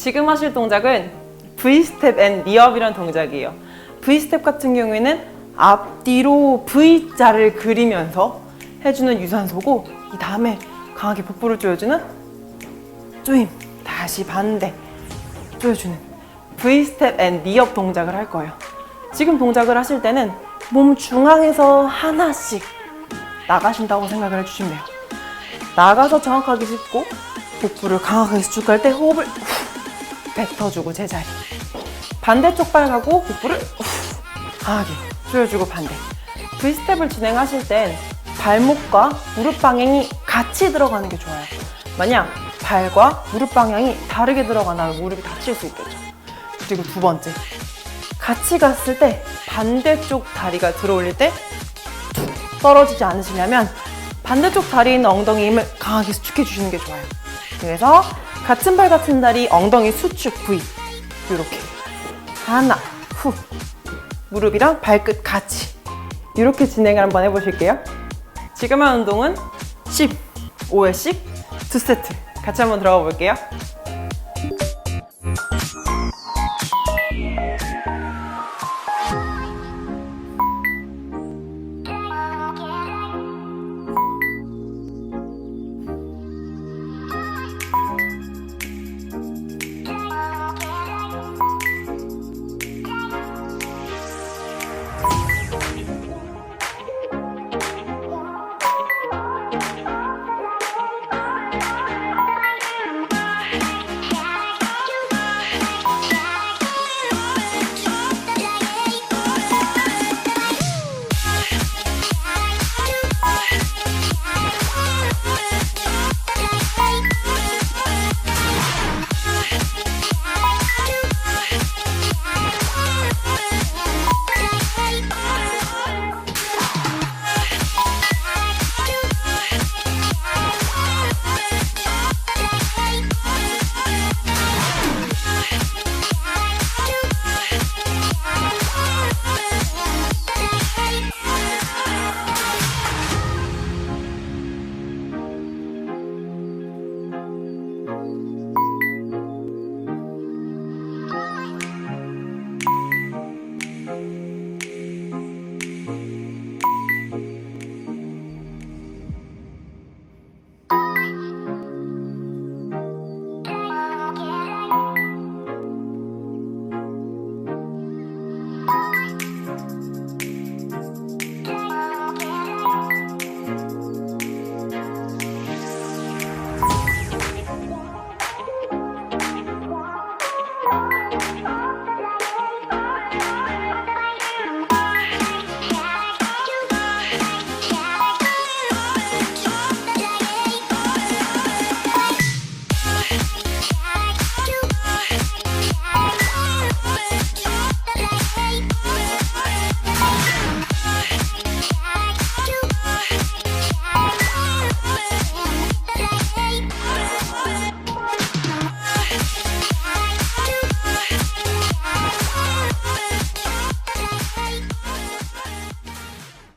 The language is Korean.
지금 하실 동작은 V스텝 앤 리업이라는 동작이에요. V스텝 같은 경우에는 앞뒤로 V자를 그리면서 해주는 유산소고 이 다음에 강하게 복부를 조여주는 조임 다시 반대 조여주는 V스텝 앤 리업 동작을 할 거예요. 지금 동작을 하실 때는 몸 중앙에서 하나씩 나가신다고 생각을 해주시면 돼요. 나가서 정확하게 짚고 복부를 강하게 수축할 때 호흡을 후 뱉어주고 제자리. 반대쪽 발 가고 복부를 후 강하게 조여주고 반대. V스텝을 진행하실 땐 발목과 무릎 방향이 같이 들어가는 게 좋아요. 만약 발과 무릎 방향이 다르게 들어가면 무릎이 다칠 수 있겠죠. 그리고 두 번째 같이 갔을 때 반대쪽 다리가 들어올릴 때 떨어지지 않으시려면 반대쪽 있는 엉덩이 힘을 강하게 수축해 주시는 게 좋아요. 그래서 같은 발 같은 다리 엉덩이 수축 V 이렇게. 하나 후. 무릎이랑 발끝 같이. 이렇게 진행을 한번 해보실게요. 지금 한 운동은 15회씩 두 세트. 같이 한번 들어가 볼게요. Bye.